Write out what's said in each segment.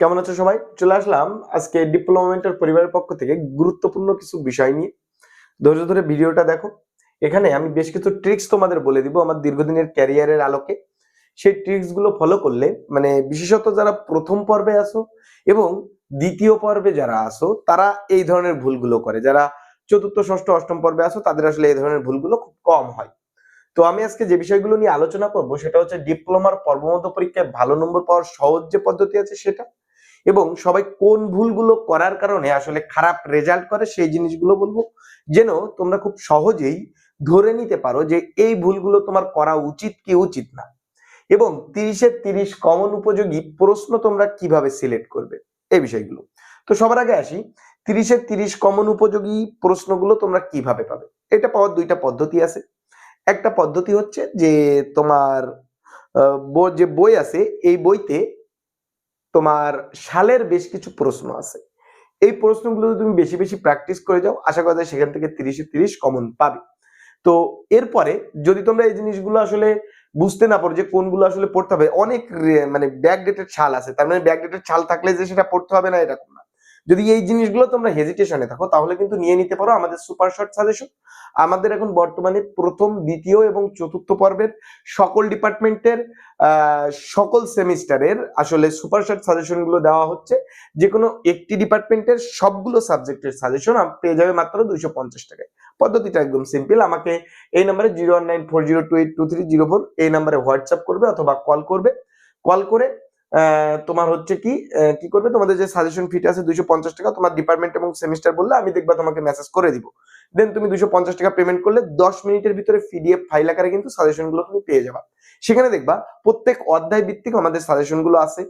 কেমন আছো সবাই? চলে আসলাম আজকে ডিপ্লোমেন্টের পরিবারের পক্ষ থেকে গুরুত্বপূর্ণ কিছু বিষয় নিয়ে। ধৈর্য ধরে ভিডিওটা দেখো। এখানে আমি বেশ কিছু ট্রিক্স তোমাদের বলে দিব আমার দীর্ঘদিনের ক্যারিয়ারের আলোকে। সেই ট্রিক্সগুলো ফলো করলে মানে বিশেষত যারা প্রথম পর্বে আসো এবং দ্বিতীয় পর্বে যারা আসো তারা এই ধরনের ভুলগুলো করে। যারা চতুর্থ, ষষ্ঠ, অষ্টম পর্বে আসো তাদের আসলে এই ধরনের ভুলগুলো খুব কম হয়। তো আমি আজকে যে বিষয়গুলো নিয়ে আলোচনা করব, সেটা হচ্ছে ডিপ্লোমার পর্বমত পরীক্ষায় ভালো নম্বর পাওয়ার সহজ যে পদ্ধতি আছে সেটা এবং সবাই কোন ভুলগুলো করার কারণে আসলে খারাপ রেজাল্ট করে সেই জিনিসগুলো বলব। যেন তোমরা খুব সহজেই ধরে নিতে পারো যে এই ভুলগুলো তোমার করা উচিত কি উচিত না। এবং তিরিশের তিরিশ কমন উপযোগী প্রশ্ন তোমরা কীভাবে সিলেক্ট করবে এই বিষয়গুলো। তো সবার আগে আসি তিরিশের তিরিশ কমন উপযোগী প্রশ্নগুলো তোমরা কীভাবে পাবে? এটা পাওয়ার দুইটা পদ্ধতি আছে। একটা পদ্ধতি হচ্ছে যে তোমার যে বই আছে, এই বইতে তোমার সালের বেশ কিছু প্রশ্ন আছে। এই প্রশ্নগুলো তুমি বেশি বেশি প্র্যাকটিস করে যাও, আশা করা যায় সেখান থেকে তিরিশে তিরিশ কমন পাবে। তো এরপরে যদি তোমরা এই জিনিসগুলো আসলে বুঝতে না পারো যে কোনগুলো আসলে পড়তে হবে, অনেক মানে ব্যাকডেটেড ছাল আছে, তার মানে ব্যাকডেটেড ছাল থাকলে যে সেটা পড়তে হবে না, এরকম না। যদি এই জিনিসগুলো তোমরা হেজিটেশনে থাকো, তাহলে কিন্তু নিয়ে নিতে পারো আমাদের সুপার শর্ট সাজেশন আমাদের এখন বর্তমানে প্রথম, দ্বিতীয় এবং চতুর্থ পর্বের সকল ডিপার্টমেন্টের সকল সেমিস্টারের আসলে সুপার শর্ট সাজেশনগুলো দেওয়া হচ্ছে। যে কোনো একটি ডিপার্টমেন্টের সবগুলো সাবজেক্টের সাজেশন পেয়ে যাবে মাত্র দুইশো পঞ্চাশ টাকায়। পদ্ধতিটা একদম সিম্পল আমাকে এই নাম্বারে zero one nine four zero two eight two three zero four এই নাম্বারে হোয়াটসঅ্যাপ করবে অথবা কল করবে। কল করে তোমার হচ্ছে কি কি করবে? তোমাদের যে সাজেশন ফিটা আছে দুইশো পঞ্চাশ টাকা, তোমার ডিপার্টমেন্ট এবং সেমিস্টার বললে আমি দেখবা তোমাকে মেসেজ করে দিব। দেন তুমি দুশো পঞ্চাশ টাকা পেমেন্ট করলে দশ মিনিটের ভিতরে পিডিএফ ফাইল আকারে কিন্তু সাজেশনগুলো তুমি পেয়ে যাবা। সেখানে দেখবা প্রত্যেক অধ্যায় ভিত্তিক আমাদের সাজেশনগুলো আছে।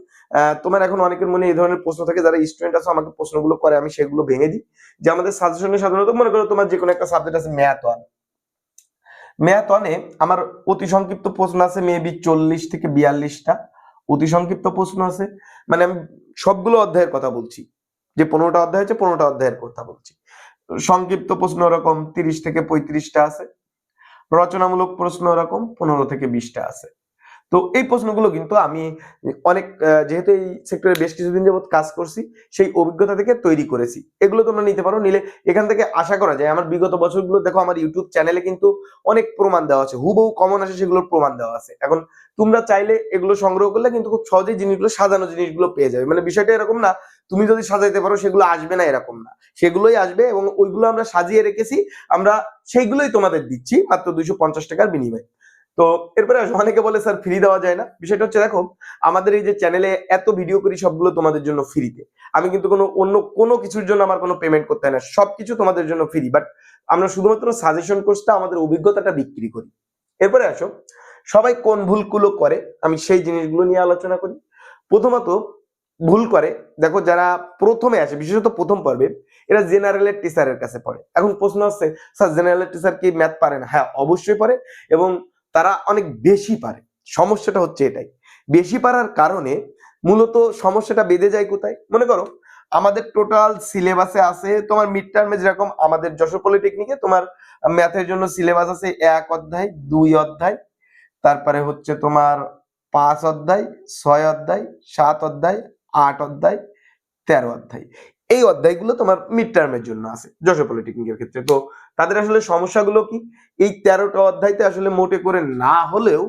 তোমার এখন অনেকের মনে এই ধরনের প্রশ্ন থাকে, যারা স্টুডেন্ট আছে, আমাকে প্রশ্নগুলো করে, আমি সেগুলো ভেঙে দিই। যে আমাদের সাজেশনে সাধারণত মনে করো তোমার যে কোনো একটা সাবজেক্ট আছে ম্যাথ ওয়ান ম্যাথ ওয়ানে আমার অতি সংক্ষিপ্ত প্রশ্ন আছে মেবি চল্লিশ থেকে বিয়াল্লিশটা। অতি সংক্ষিপ্ত প্রশ্ন আছে। মানে আমি সবগুলো অধ্যায়ের কথা বলছি। যে পনেরোটা অধ্যায় আছে পনেরোটা অধ্যায়ের কথা বলছি। সংক্ষিপ্ত প্রশ্ন ওরকম তিরিশ থেকে পঁয়ত্রিশটা আছে। রচনামূলক প্রশ্ন ওরকম পনেরো থেকে বিশটা আছে। তো এই প্রশ্নগুলো কিন্তু আমি অনেক যেহেতু এই সেক্টরে বেশ কিছুদিন যাবত কাজ করছি, সেই অভিজ্ঞতা থেকে তৈরি করেছি। এগুলো তোমরা নিতে পারো, নিলে এখান থেকে আশা করা যায়, আমার বিগত বছরগুলো দেখো আমার ইউটিউব চ্যানেলে কিন্তু অনেক প্রমাণ দেওয়া আছে, হুবহু কমন আসে সেগুলোর প্রমাণ দেওয়া আছে। এখন তোমরা চাইলে এগুলো সংগ্রহ করলে কিন্তু খুব সহজেই জিনিসগুলো, সাজানো জিনিসগুলো পেয়ে যাবে। মানে বিষয়টা এরকম না, তুমি যদি সাজাইতে পারো সেগুলো আসবে না এরকম না। সেগুলোই আসবে এবং ওইগুলো আমরা সাজিয়ে রেখেছি, আমরা সেইগুলোই তোমাদের দিচ্ছি, মাত্র দুইশো পঞ্চাশ টাকার বিনিময়ে। তো এরপরে অনেকে বলে, স্যার ফ্রি দেওয়া যায় না? বিষয়টা হচ্ছে, দেখো, আমাদের এই যে চ্যানেলে এত ভিডিও করি, সবগুলো তোমাদের জন্য ফ্রিতে আমি কিন্তু কোনো, অন্য কোনো কিছুর জন্য আমার কোনো পেমেন্ট করতে হয় না। সবকিছু তোমাদের জন্য ফ্রি বাট আমরা শুধুমাত্র সাজেশন কোর্সটা আমাদের অভিজ্ঞতাটা বিক্রি করি। এরপরে আসো, সবাই কোন ভুলগুলো করে, আমি সেই জিনিসগুলো নিয়ে আলোচনা করি। প্রথমত, ভুল করে, দেখো, যারা প্রথমে আসে, বিশেষত প্রথম পর্বে, এরা জেনারেলের টিচারের কাছে পড়ে। এখন প্রশ্ন হচ্ছে স্যার জেনারেলের টিচার কি ম্যাথ পারে না? হ্যাঁ অবশ্যই পারে। এবং তারা অনেক বেশি পারে। সমস্যাটা হচ্ছে এটাই। বেশি পারার কারণে মূলত সমস্যাটা বেঁধে যায় কোথায়? মনে করো, আমাদের টোটাল সিলেবাসে আছে তোমার মিড টার্মে যেরকম আমাদের যশোর পলিটেকনিকে তোমার ম্যাথের জন্য সিলেবাস আছে এক অধ্যায়, দুই অধ্যায়, তারপরে হচ্ছে তোমার পাঁচ অধ্যায়, ছয় অধ্যায়, সাত অধ্যায়, আট অধ্যায়, তেরো অধ্যায়। এই অধ্যায়গুলো তোমার মিড টার্মের জন্য আছে, যশোর পলিটেকনিকের ক্ষেত্রে। তো তাদের আসলে সমস্যাগুলো কি? এই তেরোটা অধ্যায়তে আসলে মোটে করে না হলেও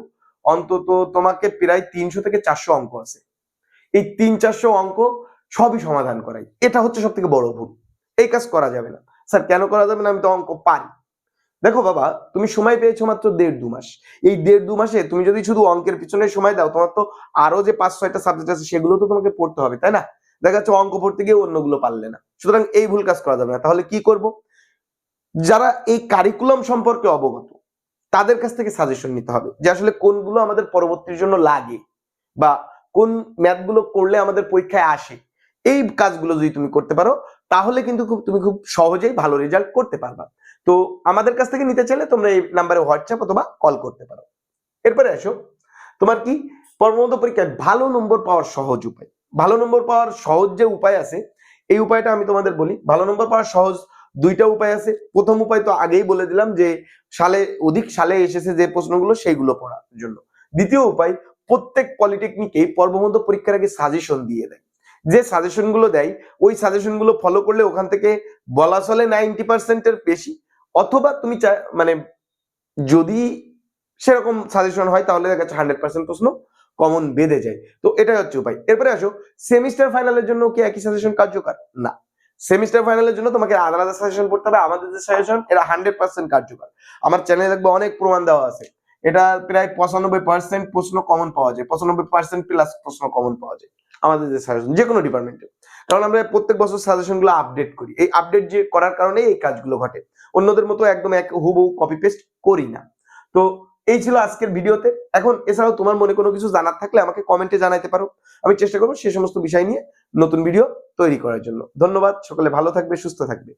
অন্তত তোমাকে প্রায় তিনশো থেকে চারশো অঙ্ক আছে। এই তিন চারশো অঙ্ক সবই সমাধান করাই। এটা হচ্ছে সব থেকে বড় ভুল। এই কাজ করা যাবে না। স্যার, কেন করা যাবে না? আমি তো অঙ্ক পারি। দেখো বাবা, তুমি সময় পেয়েছ মাত্র দেড় দু মাস। এই দেড় দু মাসে তুমি যদি শুধু অঙ্কের পিছনে সময় দাও, তোমার তো আরও যে পাঁচ ছয়টা সাবজেক্ট আছে, সেগুলো তো তোমাকে পড়তে হবে, তাই না? দেখা যাচ্ছে অঙ্ক পড়তে গিয়ে অন্যগুলো পারলে না। সুতরাং এই ভুল কাজ করা যাবে না। তাহলে কি করব? যারা এই কারিকুলাম সম্পর্কে অবগত, তাদের কাছ থেকে সাজেশন নিতে হবে যে আসলে কোনগুলো আমাদের পরবর্তীর জন্য লাগে বা কোন ম্যাথগুলো করলে আমাদের পরীক্ষায় আসে। এই কাজগুলো যদি তুমি করতে পারো, তাহলে কিন্তু খুব, তুমি খুব সহজেই ভালো রেজাল্ট করতে পারবা। তো আমাদের কাছ থেকে নিতে চাইলে তোমরা এই নাম্বারে হোয়াটসঅ্যাপ অথবা কল করতে পারো। এরপরে আসো, তোমার কি? পরমত পরীক্ষায় ভালো নম্বর পাওয়ার সহজ উপায়। ভালো নম্বর পাওয়ার সহজ যে উপায় আছে, এই উপায়টা আমি তোমাদের বলি। ভালো নম্বর পাওয়ার সহজ দুইটা উপায় আছে। প্রথম উপায় তো আগেই বলে দিলাম যে, সালে, অধিক সালে এসেছে যে প্রশ্নগুলো সেইগুলো পড়ার জন্য। দ্বিতীয় উপায়, প্রত্যেক পলিটেকনিকেই পর্বমধ্য পরীক্ষার আগে সাজেশন দিয়ে দেয়। যে সাজেশনগুলো দেয়, ওই সাজেশনগুলো ফলো করলে ওখান থেকে বলা চলে নাইনটি পার্সেন্টের বেশি। অথবা তুমি মানে যদি সেরকম সাজেশন হয়, তাহলে দেখা যাচ্ছে হান্ড্রেড পার্সেন্ট প্রশ্ন। কমন বেঁধে যায়। তো এটাই হচ্ছে উপায়। এরপরে আসো সেমিস্টার ফাইনালের জন্য কি একই সাজেশন কার্যকর? না। সেমিস্টার ফাইনালের জন্য তোমাকে আলাদা সাজেশন পড়তে হবে। আমাদের যে সাজেশন এটা হান্ড্রেড পার্সেন্ট কার্যকর। আমার চ্যানেলে দেখবে অনেক প্রমাণ দেওয়া আছে। এটা প্রায় পঁচানব্বই পার্সেন্ট প্রশ্ন কমন পাওয়া যায়। পঁচানব্বই পার্সেন্ট প্লাস প্রশ্ন কমন পাওয়া যায়। আমাদের যে সাজেশন যে কোনো ডিপার্টমেন্টে কারণ আমরা প্রত্যেক বছর সাজেশনগুলো আপডেট করি। এই আপডেট যে করার কারণে এই কাজগুলো ঘটে। অন্যদের মতো একদম এক হুবহু কপি পেস্ট করি না। তো এই ছিল আজকের ভিডিওতে। এখন এছাড়াও তোমার মনে কোনো কিছু জানার থাকলে আমাকে কমেন্টে জানাতে পারো। আমি চেষ্টা করব সে সমস্ত বিষয় নিয়ে নতুন ভিডিও তৈরি করার জন্য। ধন্যবাদ, সকলে ভালো থাকবে, সুস্থ থাকবে।